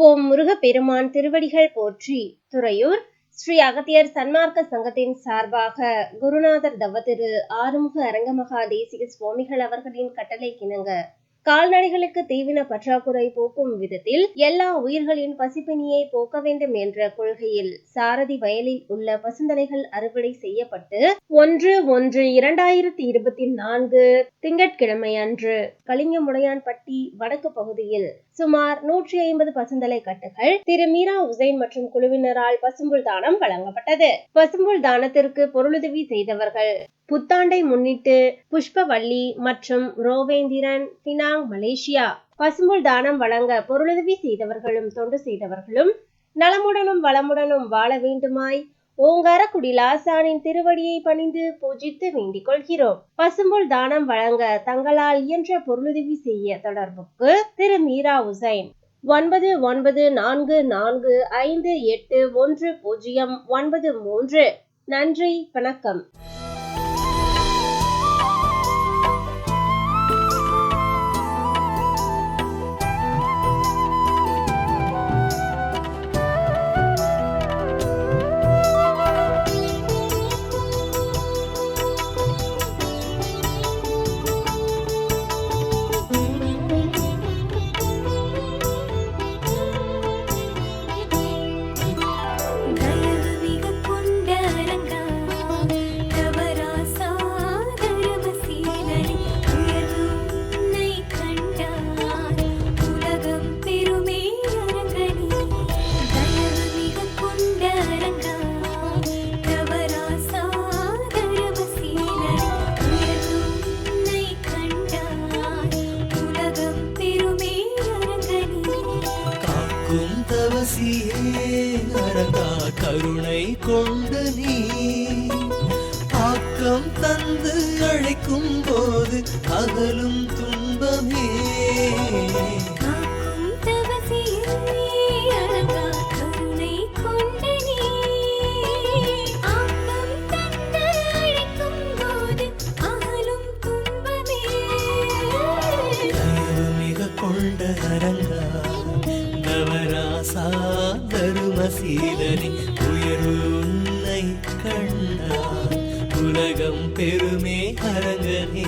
ஓம் முருகப்பெருமான் திருவடிகள் போற்றி துறையூர் ஸ்ரீ அகத்தியர் சன்மார்க்க சங்கத்தின் சார்பாக குருநாதர் தவ திரு ஆறுமுக அரங்கமகா தேசிக சுவாமிகள் அவர்களின் கட்டளை கிணங்க கால்நடைகளுக்கு தீவின பற்றாக்குறை போக்கும் விதத்தில் எல்லா உயிர்களின் பசிப்பினியை போக்க வேண்டும் என்ற கொள்கையில் சாரதி வயலில் உள்ள பசுந்தலைகள் அறுவடை செய்யப்பட்டு ஒன்று ஒன்று இரண்டாயிரத்தி இருபத்தி நான்கு திங்கட்கிழமை அன்று கலிங்கமுடையான்பட்டி வடக்கு பகுதியில் சுமார் நூற்றி ஐம்பது பசுந்தலை கட்டுகள் திரு மீரா உசைன் மற்றும் குழுவினரால் பசும்புல் தானம் வழங்கப்பட்டது. பசும்புல் தானத்திற்கு பொருளுதவி செய்தவர்கள் புத்தாண்டை முன்னிட்டு புஷ்பவள்ளி மற்றும் ரோவேந்திரன் பினாங் மலேசியா பசும்புல் தானம் வழங்க பொருளுதவி செய்தவர்களும் தொண்டு செய்தவர்களும் நலமுடனும் வளமுடனும் வாழ வேண்டுமாய் ஓங்காரக்குடி லாசானின் திருவடியை பணிந்து பூஜித்து வேண்டிக் கொள்கிறோம். பசும்புல் தானம் வழங்க தங்களால் இயன்ற பொருளுதவி செய்ய தொடர்புக்கு திரு மீரா உசைன். ஒன்பது ஒன்பது நான்கு நான்கு ஐந்து எட்டு ஒன்று பூஜ்ஜியம் ஒன்பது மூன்று. நன்றி வணக்கம். காக்கும் தவசியே அரங்கா கருணை கொண்ட நீ. ஆக்கம் தந்து அழைக்கும் போது அகலும் துன்பமே. நவராசா தருமசீலனி உயர்வு கண்டார். உலகம் பெருமே அரங்கனே